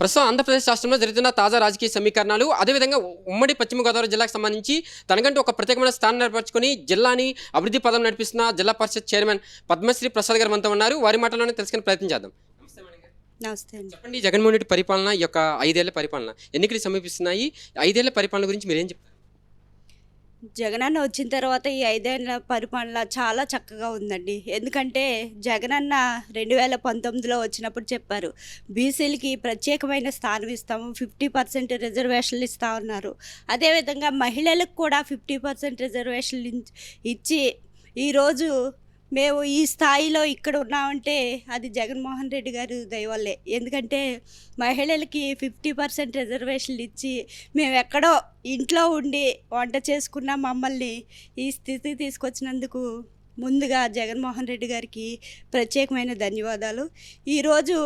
ప్రస్తుతం ఆంధ్రప్రదేశ్ రాష్ట్రంలో జరుగుతున్న తాజా రాజకీయ సమీకరణాలు అదేవిధంగా ఉమ్మడి పశ్చిమ గోదావరి జిల్లాకు సంబంధించి తనకంటూ ఒక ప్రత్యేకమైన స్థానం ఏర్పరచుకొని జిల్లాని అభివృద్ధి పదం నడిపిస్తున్న జిల్లా పరిషత్ చైర్మన్ పద్మశ్రీ ప్రసాద్ గారు మనతో ఉన్నారు. వారి మాటలోనే తెలుసుకునే ప్రయత్నం చేద్దాం. చెప్పండి జగన్మోహన్ రెడ్డి పరిపాలన ఈ యొక్క ఐదేళ్ళ పరిపాలన ఎన్నికలు సమీపిస్తున్నాయి. ఐదేళ్ళ పరిపాలన గురించి మీరు ఏం చెప్తారు? జగనన్న వచ్చిన తర్వాత ఈ ఐదేళ్ళ పరిపాలన చాలా చక్కగా ఉందండి. ఎందుకంటే జగనన్న రెండు వేల పంతొమ్మిదిలో వచ్చినప్పుడు చెప్పారు బీసీలకి ప్రత్యేకమైన స్థానం ఇస్తాము ఫిఫ్టీ పర్సెంట్ రిజర్వేషన్లు ఇస్తా ఉన్నారు అదేవిధంగా మహిళలకు కూడా ఫిఫ్టీ పర్సెంట్ రిజర్వేషన్లు ఇచ్చి ఈరోజు మేము ఈ స్థాయిలో ఇక్కడ ఉన్నామంటే అది జగన్మోహన్ రెడ్డి గారు దయవల్లే. ఎందుకంటే మహిళలకి ఫిఫ్టీ పర్సెంట్ రిజర్వేషన్లు ఇచ్చి మేము ఎక్కడో ఇంట్లో ఉండి వంట చేసుకున్న మమ్మల్ని ఈ స్థితి తీసుకొచ్చినందుకు ముందుగా జగన్మోహన్ రెడ్డి గారికి ప్రత్యేకమైన ధన్యవాదాలు. ఈరోజు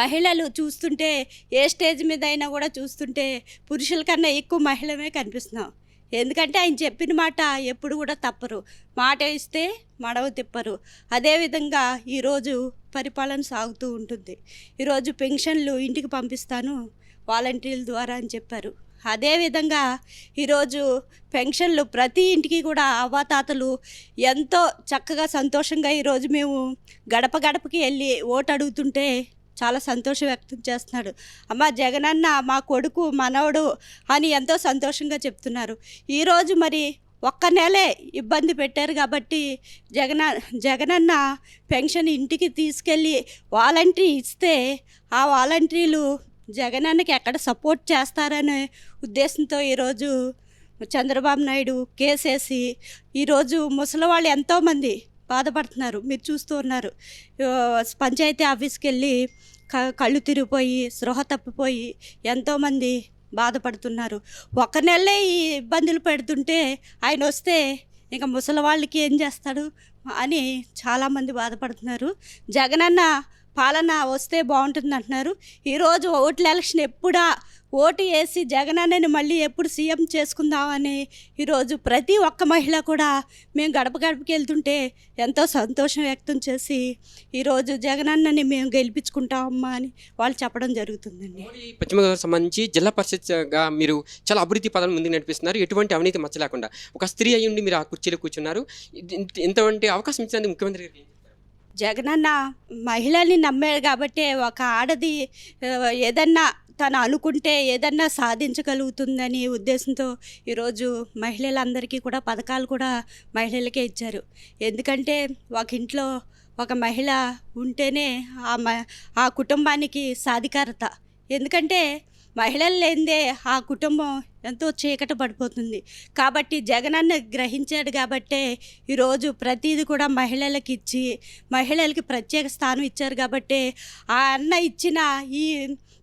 మహిళలు చూస్తుంటే ఏ స్టేజ్ మీద అయినా కూడా చూస్తుంటే పురుషుల కన్నా ఎక్కువ మహిళమే కనిపిస్తున్నాం. ఎందుకంటే ఆయన చెప్పిన మాట ఎప్పుడు కూడా తప్పరు. మాట ఇస్తే మడవ తిప్పరు. అదేవిధంగా ఈరోజు పరిపాలన సాగుతూ ఉంటుంది. ఈరోజు పెన్షన్లు ఇంటికి పంపిస్తాను వాలంటీర్ల ద్వారా అని చెప్పారు. అదేవిధంగా ఈరోజు పెన్షన్లు ప్రతి ఇంటికి కూడా అవ్వాతాతలు ఎంతో చక్కగా సంతోషంగా ఈరోజు మేము గడప గడపకి వెళ్ళి ఓటు అడుగుతుంటే చాలా సంతోషం వ్యక్తం చేస్తున్నాడు. అమ్మ జగనన్న మా కొడుకు మనవడు అని ఎంతో సంతోషంగా చెప్తున్నారు. ఈరోజు మరి ఒక్క నెలే ఇబ్బంది పెట్టారు కాబట్టి జగన జగనన్న పెన్షన్ ఇంటికి తీసుకెళ్ళి వాలంటరీ ఇస్తే ఆ వాలంటీర్లు జగనన్నకి ఎక్కడ సపోర్ట్ చేస్తారనే ఉద్దేశంతో ఈరోజు చంద్రబాబు నాయుడు కేసేసి ఈరోజు ముసలి వాళ్ళు ఎంతోమంది బాధపడుతున్నారు. మీరు చూస్తూ ఉన్నారు. పంచాయతీ ఆఫీస్కి వెళ్ళి క కళ్ళు తిరిగిపోయి స్పృహ తప్పిపోయి ఎంతోమంది బాధపడుతున్నారు. ఒక నెలే ఈ ఇబ్బందులు పెడుతుంటే ఆయన వస్తే ఇంకా ముసలి వాళ్ళకి ఏం చేస్తాడు అని చాలామంది బాధపడుతున్నారు. జగనన్న పాలన వస్తే బాగుంటుంది అంటున్నారు ఈరోజు ఓట్ల ఎలక్షన్ ఎప్పుడా ఓటు వేసి జగనన్నని మళ్ళీ ఎప్పుడు సీఎం చేసుకుందామని ఈరోజు ప్రతి ఒక్క మహిళ కూడా మేము గడప గడపకి వెళ్తుంటే ఎంతో సంతోషం వ్యక్తం చేసి ఈరోజు జగనన్నని మేము గెలిపించుకుంటామమ్మా అని వాళ్ళు చెప్పడం జరుగుతుందండి. పశ్చిమ గోదావరి సంబంధించి జిల్లా పరిషత్గా మీరు చాలా అభివృద్ధి పదాలు ముందుకు నడిపిస్తున్నారు. ఎటువంటి అవినీతి మచ్చ లేకుండా ఒక స్త్రీ అయి ఉండి మీరు ఆ కుర్చీలో కూర్చున్నారు. ఇంతవంటి అవకాశం ఇచ్చినందుకు ముఖ్యమంత్రి గారికి? జగనన్న మహిళల్ని నమ్మాడు కాబట్టి ఒక ఆడది ఏదన్నా తను అనుకుంటే ఏదన్నా సాధించగలుగుతుందని ఉద్దేశంతో ఈరోజు మహిళలందరికీ కూడా పథకాలు కూడా మహిళలకే ఇచ్చారు. ఎందుకంటే ఒక ఇంట్లో ఒక మహిళ ఉంటేనే ఆ మ ఆ కుటుంబానికి సాధికారత. ఎందుకంటే మహిళలు లేనిదే ఆ కుటుంబం ఎంతో చీకట పడిపోతుంది. కాబట్టి జగనన్న గ్రహించాడు కాబట్టే ఈరోజు ప్రతిదీ కూడా మహిళలకు ఇచ్చి మహిళలకి ప్రత్యేక స్థానం ఇచ్చారు కాబట్టి ఆ అన్న ఇచ్చిన ఈ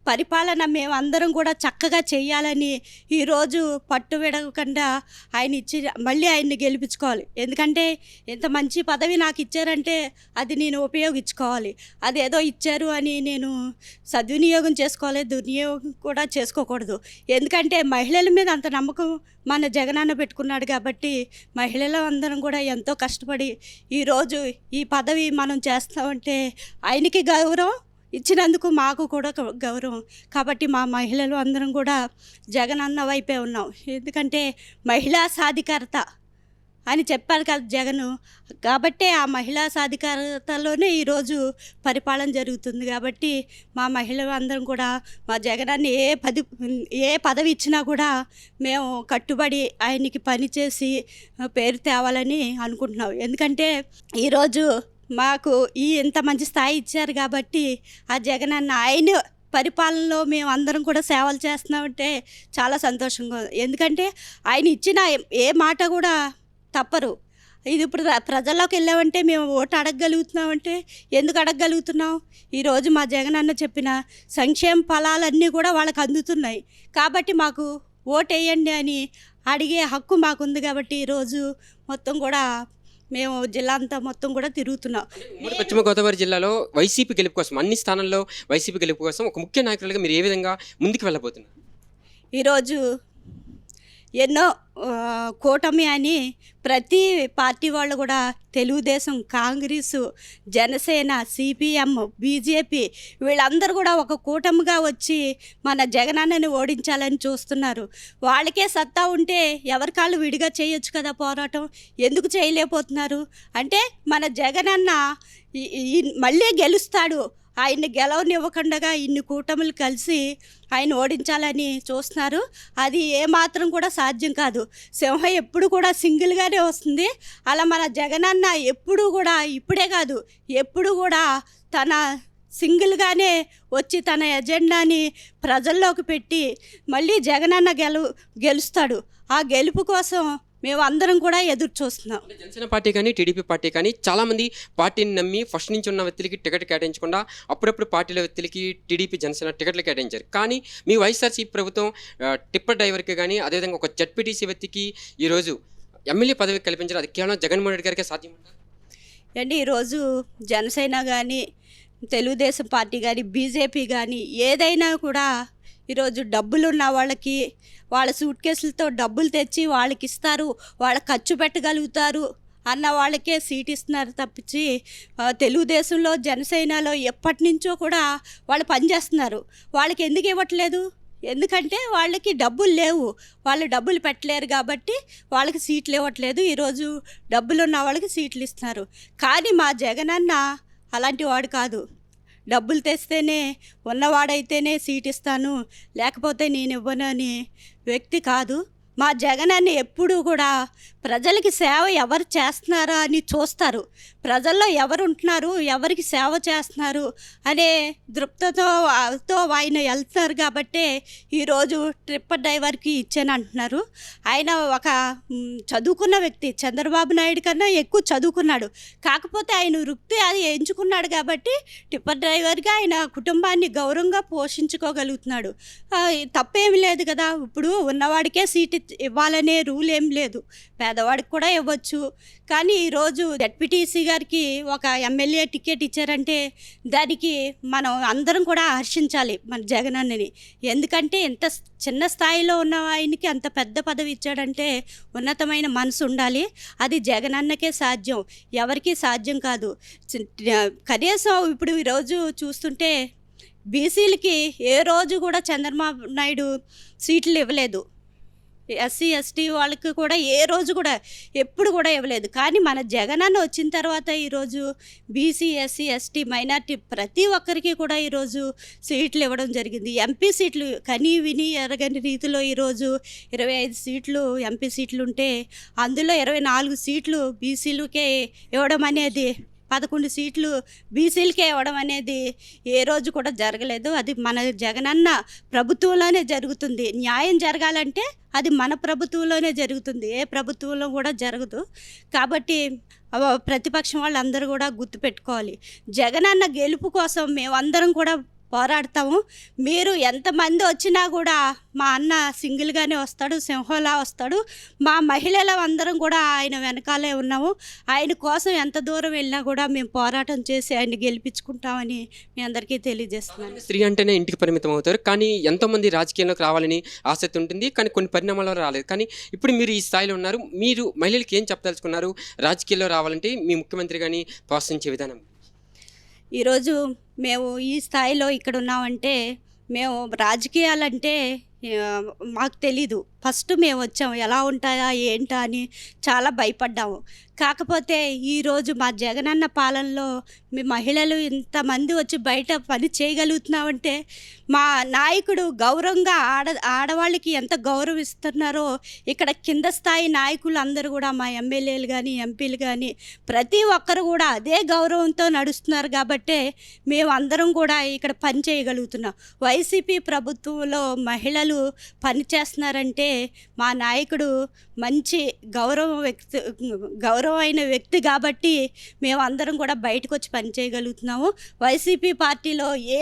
పరిపాలన మేమందరం కూడా చక్కగా చేయాలని ఈరోజు పట్టు విడవకుండా ఆయన ఇచ్చి మళ్ళీ ఆయన్ని గెలిపించుకోవాలి. ఎందుకంటే ఇంత మంచి పదవి నాకు ఇచ్చారంటే అది నేను ఉపయోగించుకోవాలి. అదేదో ఇచ్చారు అని నేను సద్వినియోగం చేసుకోవాలి దుర్వినియోగం కూడా చేసుకోకూడదు. ఎందుకంటే మహిళల మీద అంత నమ్మకం మన జగనన్న పెట్టుకున్నాడు కాబట్టి మహిళలు అందరం కూడా ఎంతో కష్టపడి ఈరోజు ఈ పదవి మనం చేస్తామంటే ఆయనకి గౌరవం ఇచ్చినందుకు మాకు కూడా గౌ- గౌరవం. కాబట్టి మా మహిళలు అందరం కూడా జగనన్న వైపే ఉన్నాం. ఎందుకంటే మహిళా సాధికారత అని చెప్పారు కదా జగను. కాబట్టే ఆ మహిళా సాధికారతలోనే ఈరోజు పరిపాలన జరుగుతుంది. కాబట్టి మా మహిళలు అందరం కూడా మా జగనాన్ని ఏ పది ఏ పదవి ఇచ్చినా కూడా మేము కట్టుబడి ఆయనకి పని చేసి పేరు తేవాలని అనుకుంటున్నాం. ఎందుకంటే ఈరోజు మాకు ఈ ఇంత మంచి స్థాయి ఇచ్చారు కాబట్టి ఆ జగనన్న ఆయన పరిపాలనలో మేము అందరం కూడా సేవలు చేస్తున్నామంటే చాలా సంతోషంగా ఎందుకంటే ఆయన ఇచ్చిన ఏ మాట కూడా తప్పరు. ఇది ఇప్పుడు ప్రజల్లోకి వెళ్ళామంటే మేము ఓటు అడగగలుగుతున్నామంటే ఎందుకు అడగగలుగుతున్నాం? ఈరోజు మా జగన్ అన్న చెప్పిన సంక్షేమ ఫలాలన్నీ కూడా వాళ్ళకి అందుతున్నాయి. కాబట్టి మాకు ఓటు వేయండి అని అడిగే హక్కు మాకుంది కాబట్టి ఈరోజు మొత్తం కూడా మేము జిల్లా అంతా మొత్తం కూడా తిరుగుతున్నాం. పశ్చిమ గోదావరి జిల్లాలో వైసీపీ గెలుపు కోసం అన్ని స్థానాల్లో వైసీపీ గెలుపు కోసం ఒక ముఖ్య నాయకులుగా మీరు ఏ విధంగా ముందుకు వెళ్ళబోతున్నారు? ఈరోజు ఎన్నో కూటమి అని ప్రతి పార్టీ వాళ్ళు కూడా Telugu Desam Congress Janasena CPM BJP వీళ్ళందరూ కూడా ఒక కూటమిగా వచ్చి మన జగనన్నని ఓడించాలని చూస్తున్నారు. వాళ్ళకే సత్తా ఉంటే ఎవరి కాళ్ళు విడిగా చేయొచ్చు కదా పోరాటం? ఎందుకు చేయలేకపోతున్నారు? అంటే మన జగనన్న మళ్ళీ గెలుస్తాడు. ఆయన్ని గెలవనివ్వకుండా ఇన్ని కూటములు కలిసి ఆయన ఓడించాలని చూస్తున్నారు. అది ఏమాత్రం కూడా సాధ్యం కాదు. సింహం ఎప్పుడు కూడా సింగిల్గానే వస్తుంది. అలా మన జగనన్న ఎప్పుడు కూడా ఇప్పుడే కాదు ఎప్పుడు కూడా తన సింగిల్గానే వచ్చి తన ఎజెండాని ప్రజల్లోకి పెట్టి మళ్ళీ జగనన్న గెలు గెలుస్తాడు. ఆ గెలుపు కోసం మేము అందరం కూడా ఎదురు చూస్తున్నాం. జనసేన పార్టీ కానీ టీడీపీ పార్టీ కానీ చాలామంది పార్టీని నమ్మి ఫస్ట్ నుంచి ఉన్న వ్యక్తులకి టికెట్ కేటాయించకుండా అప్పుడప్పుడు పార్టీల వ్యక్తులకి టీడీపీ జనసేన టికెట్లు కేటాయించారు. కానీ మీ వైఎస్ఆర్సీ ప్రభుత్వం టిప్పర్ డ్రైవర్కి కానీ అదేవిధంగా ఒక జడ్పీటీసీ వ్యక్తికి ఈరోజు ఎమ్మెల్యే పదవి కల్పించారు. అది కేవలం జగన్మోహన్ రెడ్డి గారికే సాధ్యమంటారు? అండి ఈరోజు జనసేన కానీ తెలుగుదేశం పార్టీ కానీ బీజేపీ కానీ ఏదైనా కూడా ఈరోజు డబ్బులు ఉన్న వాళ్ళకి వాళ్ళ సూట్ కేసులతో డబ్బులు తెచ్చి వాళ్ళకి ఇస్తారు వాళ్ళ ఖర్చు పెట్టగలుగుతారు అన్న వాళ్ళకే సీట్ ఇస్తున్నారు తప్పించి తెలుగుదేశంలో జనసేనలో ఎప్పటి నుంచో కూడా వాళ్ళు పనిచేస్తున్నారు. వాళ్ళకి ఎందుకు ఇవ్వట్లేదు? ఎందుకంటే వాళ్ళకి డబ్బులు లేవు. వాళ్ళు డబ్బులు పెట్టలేరు కాబట్టి వాళ్ళకి సీట్లు ఇవ్వట్లేదు. ఈరోజు డబ్బులు ఉన్న వాళ్ళకి సీట్లు ఇస్తున్నారు. కానీ మా జగనన్న అలాంటి వాడు కాదు. డబ్బులు తెస్తేనే ఉన్నవాడైతేనే సీట్ ఇస్తాను. లేకపోతే నేను ఇవ్వను అనే వ్యక్తి కాదు. మా జగనన్న ఎప్పుడూ కూడా ప్రజలకి సేవ ఎవరు చేస్తున్నారా అని చూస్తారు. ప్రజల్లో ఎవరు ఉంటున్నారు ఎవరికి సేవ చేస్తున్నారు అనే దృప్తతో తో ఆయన వెళ్తున్నారు కాబట్టే ఈరోజు ట్రిప్ డ్రైవర్కి ఇచ్చాను అంటున్నారు. ఆయన ఒక చదువుకున్న వ్యక్తి చంద్రబాబు నాయుడు కన్నా ఎక్కువ చదువుకున్నాడు. కాకపోతే ఆయన వృత్తి అది ఎంచుకున్నాడు కాబట్టి టిప్పర్ డ్రైవర్గా ఆయన కుటుంబాన్ని గౌరవంగా పోషించుకోగలుగుతున్నాడు. తప్పేమి లేదు కదా. ఇప్పుడు ఉన్నవాడికే సీట్ ఇవ్వాలనే రూల్ ఏం లేదు. పేదవాడికి కూడా ఇవ్వచ్చు. కానీ ఈరోజు జడ్పీటీసీ గారికి ఒక ఎమ్మెల్యే టికెట్ ఇచ్చారంటే దానికి మనం అందరం కూడా హర్షించాలి మన జగన్ అన్నని. ఎందుకంటే ఎంత చిన్న స్థాయిలో ఉన్న ఆయనకి అంత పెద్ద పదవి ఇచ్చాడంటే ఉన్నతమైన మనసు ఉండాలి. అది జగనన్నకే సాధ్యం. ఎవరికీ సాధ్యం కాదు. కనీసం ఇప్పుడు ఈరోజు చూస్తుంటే బీసీలకి ఏ రోజు కూడా చంద్రబాబు నాయుడు సీట్లు ఇవ్వలేదు. ఎస్సీ ఎస్టీ వాళ్ళకి కూడా ఏ రోజు కూడా ఎప్పుడు కూడా ఇవ్వలేదు. కానీ మన జగనన్న వచ్చిన తర్వాత ఈరోజు బీసీ ఎస్సీ ఎస్టీ మైనార్టీ ప్రతి ఒక్కరికి కూడా ఈరోజు సీట్లు ఇవ్వడం జరిగింది. ఎంపీ సీట్లు కని విని ఎరగని రీతిలో ఈరోజు ఇరవై ఐదు సీట్లు ఎంపీ సీట్లు ఉంటే అందులో ఇరవై నాలుగు సీట్లు బీసీలకే ఇవ్వడం అనేది పదకొండు సీట్లు బీసీలకే ఇవ్వడం అనేది ఏ రోజు కూడా జరగలేదు. అది మన జగనన్న ప్రభుత్వంలోనే జరుగుతుంది. న్యాయం జరగాలంటే అది మన ప్రభుత్వంలోనే జరుగుతుంది. ఏ ప్రభుత్వంలో కూడా జరగదు. కాబట్టి ప్రతిపక్షం వాళ్ళందరూ కూడా గుర్తుపెట్టుకోవాలి. జగనన్న గెలుపు కోసం మేమందరం కూడా పోరాడతాము. మీరు ఎంతమంది వచ్చినా కూడా మా అన్న సింగిల్గానే వస్తాడు సింహంలా వస్తాడు. మా మహిళల అందరం కూడా ఆయన వెనకాలే ఉన్నాము. ఆయన కోసం ఎంత దూరం వెళ్ళినా కూడా మేము పోరాటం చేసి ఆయన గెలిపించుకుంటామని మీ అందరికీ తెలియజేస్తున్నాను. స్త్రీ అంటేనే ఇంటికి పరిమితం అవుతారు. కానీ ఎంతోమంది రాజకీయంలోకి రావాలని ఆసక్తి ఉంటుంది. కానీ కొన్ని పరిణామాలు రాలేదు. కానీ ఇప్పుడు మీరు ఈ స్థాయిలో ఉన్నారు. మీరు మహిళలకి ఏం చెప్పదలుచుకున్నారు? రాజకీయాల్లో రావాలంటే మీ ముఖ్యమంత్రి కానీ ప్రోత్సహించే విధానం. ఈరోజు మేము ఈ స్థాయిలో ఇక్కడ ఉన్నామంటే మేము రాజకీయాలంటే మాకు తెలీదు. ఫస్ట్ మేము వచ్చాము. ఎలా ఉంటాయా ఏంటా అని చాలా భయపడ్డాము. కాకపోతే ఈరోజు మా జగనన్న పాలనలో మీ మహిళలు ఇంతమంది వచ్చి బయట పని చేయగలుగుతున్నామంటే మా నాయకుడు గౌరవంగా ఆడ ఆడవాళ్ళకి ఎంత గౌరవిస్తున్నారో ఇక్కడ కింద స్థాయి నాయకులు అందరూ కూడా మా ఎమ్మెల్యేలు కానీ ఎంపీలు కానీ ప్రతి ఒక్కరు కూడా అదే గౌరవంతో నడుస్తున్నారు కాబట్టే మేము అందరం కూడా ఇక్కడ పని చేయగలుగుతున్నాం. వైసీపీ ప్రభుత్వంలో మహిళలు పని చేస్తున్నారంటే మా నాయకుడు మంచి గౌరవం వ్యక్తి గౌరవమైన వ్యక్తి కాబట్టి మేము అందరం కూడా బయటకు వచ్చి పని చేయగలుగుతున్నాము. వైసీపీ పార్టీలో ఏ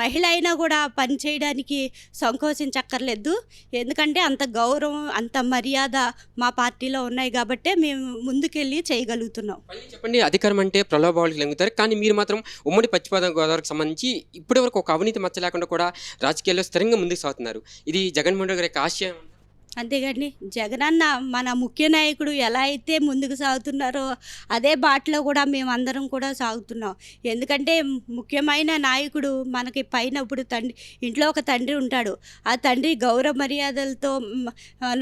మహిళ అయినా కూడా పని చేయడానికి సంకోచించక్కర్లేదు. ఎందుకంటే అంత గౌరవం అంత మర్యాద మా పార్టీలో ఉన్నాయి కాబట్టే మేము ముందుకెళ్ళి చేయగలుగుతున్నాం. చెప్పండి అధికారం అంటే ప్రలోభాలకు లెంగుతారు. కానీ మీరు మాత్రం ఉమ్మడి పశ్చిమ గోదావరికి సంబంధించి ఇప్పటివరకు ఒక అవినీతి మచ్చ లేకుండా కూడా రాజకీయాల్లో స్థిరంగా ముందుకు సాగుతున్నారు. ఇది జగన్మోహన్ రెడ్డి గారి ఆశయం. అంతేగాని జగనన్న మన ముఖ్య నాయకుడు ఎలా అయితే ముందుకు సాగుతున్నారో అదే బాటలో కూడా మేమందరం కూడా సాగుతున్నాం. ఎందుకంటే ముఖ్యమైన నాయకుడు మనకి పైన ఇప్పుడు తండ్రి ఇంట్లో ఒక తండ్రి ఉంటాడు. ఆ తండ్రి గౌరవ మర్యాదలతో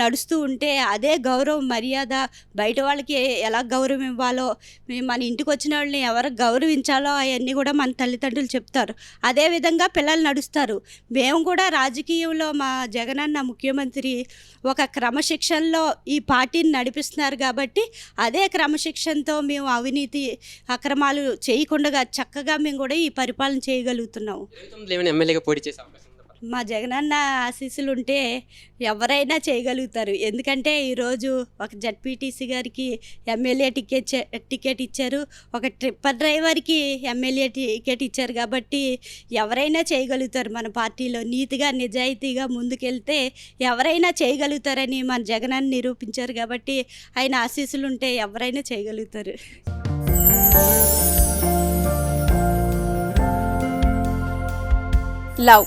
నడుస్తూ ఉంటే అదే గౌరవ మర్యాద బయట వాళ్ళకి ఎలా గౌరవం ఇవ్వాలో మన ఇంటికి వచ్చిన వాళ్ళని ఎవరు గౌరవించాలో అవన్నీ కూడా మన తల్లిదండ్రులు చెప్తారు. అదే విధంగా పిల్లలు నడుస్తారు. మేము కూడా రాజకీయంలో మా జగనన్న ముఖ్యమంత్రి ఒక క్రమశిక్షణలో ఈ పార్టీని నడిపిస్తున్నారు కాబట్టి అదే క్రమశిక్షణతో మేము అవినీతి అక్రమాలు చేయకుండా చక్కగా మేము కూడా ఈ పరిపాలన చేయగలుగుతున్నాము. ఎమ్మెల్యేగా పోటీ చేసే అవకాశం మా జగనన్న ఆశీస్సులు ఉంటే ఎవరైనా చేయగలుగుతారు. ఎందుకంటే ఈరోజు ఒక జడ్పీటీసీ గారికి ఎమ్మెల్యే టికెట్ టికెట్ ఇచ్చారు. ఒక ట్రిప్పర్ డ్రైవర్కి ఎమ్మెల్యే టికెట్ ఇచ్చారు కాబట్టి ఎవరైనా చేయగలుగుతారు. మన పార్టీలో నీతిగా నిజాయితీగా ముందుకెళ్తే ఎవరైనా చేయగలుగుతారని మన జగనన్న నిరూపించారు కాబట్టి ఆయన ఆశీస్సులు ఉంటే ఎవరైనా చేయగలుగుతారు. లవ్.